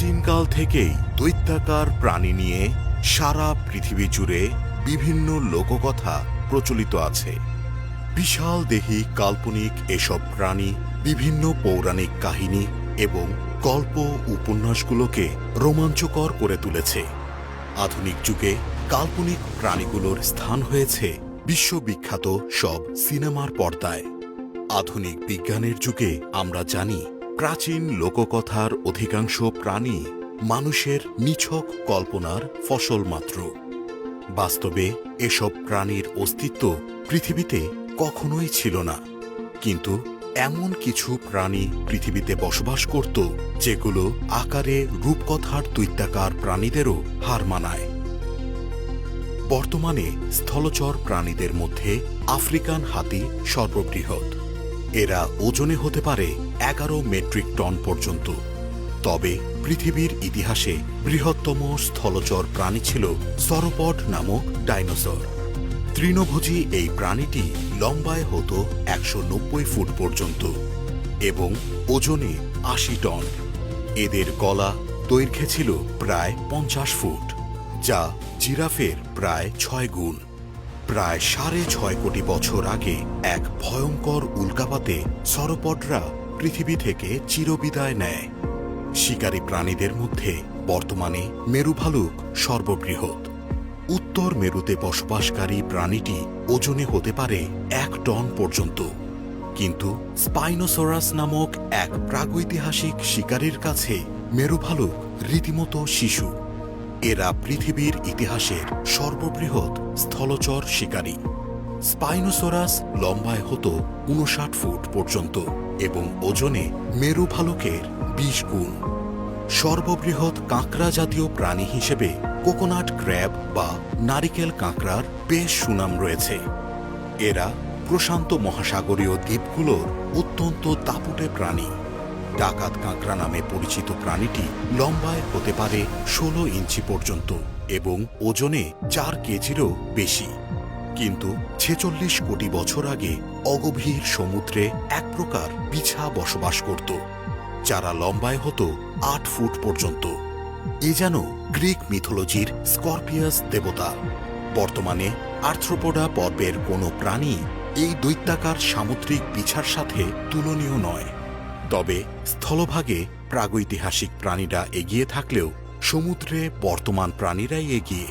প্রাচীনকাল থেকেই দৈত্যাকার প্রাণী নিয়ে সারা পৃথিবী জুড়ে বিভিন্ন লোককথা প্রচলিত আছে। বিশাল দেহি কাল্পনিক এসব প্রাণী বিভিন্ন পৌরাণিক কাহিনী এবং গল্প উপন্যাসগুলোকে রোমাঞ্চকর করে তুলেছে। আধুনিক যুগে কাল্পনিক প্রাণীগুলোর স্থান হয়েছে বিশ্ববিখ্যাত সব সিনেমার পর্দায়। আধুনিক বিজ্ঞানের যুগে আমরা জানি প্রাচীন লোককথার অধিকাংশ প্রাণী মানুষের নিছক কল্পনার ফসল মাত্র। বাস্তবে এসব প্রাণীর অস্তিত্ব পৃথিবীতে কখনোই ছিল না। কিন্তু এমন কিছু প্রাণী পৃথিবীতে বসবাস করত, যেগুলো আকারে রূপকথার দৈত্যাকার প্রাণীদেরও হার মানায়। বর্তমানে স্থলচর প্রাণীদের মধ্যে আফ্রিকান হাতি সর্ববৃহৎ। এরা ওজনে হতে পারে এগারো মেট্রিক টন পর্যন্ত। তবে পৃথিবীর ইতিহাসে বৃহত্তম স্থলচর প্রাণী ছিল সরোপড নামক ডাইনোসর। তৃণভোজী এই প্রাণীটি লম্বায় হতো একশো নব্বই ফুট পর্যন্ত এবং ওজনে আশি টন। এদের গলা দৈর্ঘ্যে ছিল প্রায় পঞ্চাশ ফুট, যা জিরাফের প্রায় ছয় গুণ। প্রায় সাড়ে ছয় কোটি বছর আগে এক ভয়ঙ্কর উল্কাপাতে সরপডরা পৃথিবী থেকে চিরবিদায় নেয়। শিকারী প্রাণীদের মধ্যে বর্তমানে মেরু ভালুক সর্ববৃহৎ। উত্তর মেরুতে বসবাসকারী প্রাণীটি ওজনে হতে পারে এক টন পর্যন্ত। কিন্তু স্পাইনোসোরাস নামক এক প্রাগৈতিহাসিক শিকারীর কাছে মেরু ভালুক রীতিমতো শিশু। এরা পৃথিবীর ইতিহাসের সর্ববৃহৎ স্থলচর শিকারী। স্পাইনোসোরাস লম্বায় হতো উনষাট ফুট পর্যন্ত এবং ওজনে মেরু ভালুকের বিশ গুণ। সর্ববৃহৎ কাঁকড়া জাতীয় প্রাণী হিসেবে কোকোনাট ক্র্যাব বা নারিকেল কাঁকড়ার বেশ সুনাম রয়েছে। এরা প্রশান্ত মহাসাগরীয় দ্বীপগুলোর অত্যন্ত দাপুটে প্রাণী। ডাকাত কাঁকড়া নামে পরিচিত প্রাণীটি লম্বায় হতে পারে ষোলো ইঞ্চি পর্যন্ত এবং ওজনে চার কেজিরও বেশি। কিন্তু ছেচল্লিশ কোটি বছর আগে অগভীর সমুদ্রে এক প্রকার বিছা বসবাস করত, যারা লম্বায় হতো আট ফুট পর্যন্ত। এ যেন গ্রিক মিথোলজির স্করপিয়াস দেবতা। বর্তমানে আর্থ্রোপোডা পর্বের কোনো প্রাণী এই দৈত্যাকার সামুদ্রিক পিছার সাথে তুলনীয় নয়। তবে স্থলভাগে প্রাগৈতিহাসিক প্রাণীরা এগিয়ে থাকলেও সমুদ্রে বর্তমান প্রাণীরাই এগিয়ে।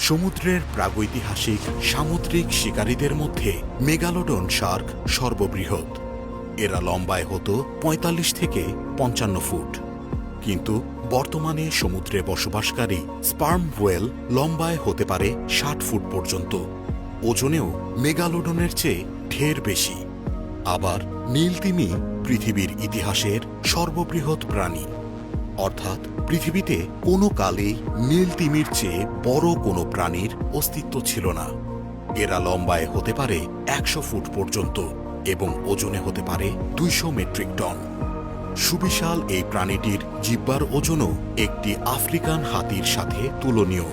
সমুদ্রের প্রাগৈতিহাসিক সামুদ্রিক শিকারীদের মধ্যে মেগালোডন শার্ক সর্ববৃহৎ। এরা লম্বায় হতো ৪৫ থেকে পঞ্চান্ন ফুট। কিন্তু বর্তমানে সমুদ্রে বসবাসকারী স্পার্ম ওয়েল লম্বায় হতে পারে ষাট ফুট পর্যন্ত। ওজনেও মেগালোডনের চেয়ে ঢের বেশি। আবার নীলতিমি পৃথিবীর ইতিহাসের সর্ববৃহৎ প্রাণী। অর্থাৎ পৃথিবীতে কোনো কালেই নীলতিমির চেয়ে বড় কোনো প্রাণীর অস্তিত্ব ছিল না। এরা লম্বায় হতে পারে একশো ফুট পর্যন্ত এবং ওজনে হতে পারে দুইশো মেট্রিক টন। সুবিশাল এই প্রাণীটির জিব্বার ওজনও একটি আফ্রিকান হাতির সাথে তুলনীয়।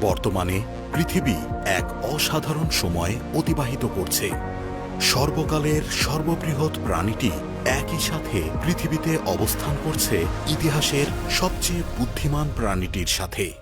বর্তমানে পৃথিবী এক অসাধারণ সময় অতিবাহিত করছে। সর্বকালের সর্ববৃহৎ প্রাণীটি একই সাথে পৃথিবীতে অবস্থান করছে ইতিহাসের সবচেয়ে বুদ্ধিমান প্রাণীটির সাথে।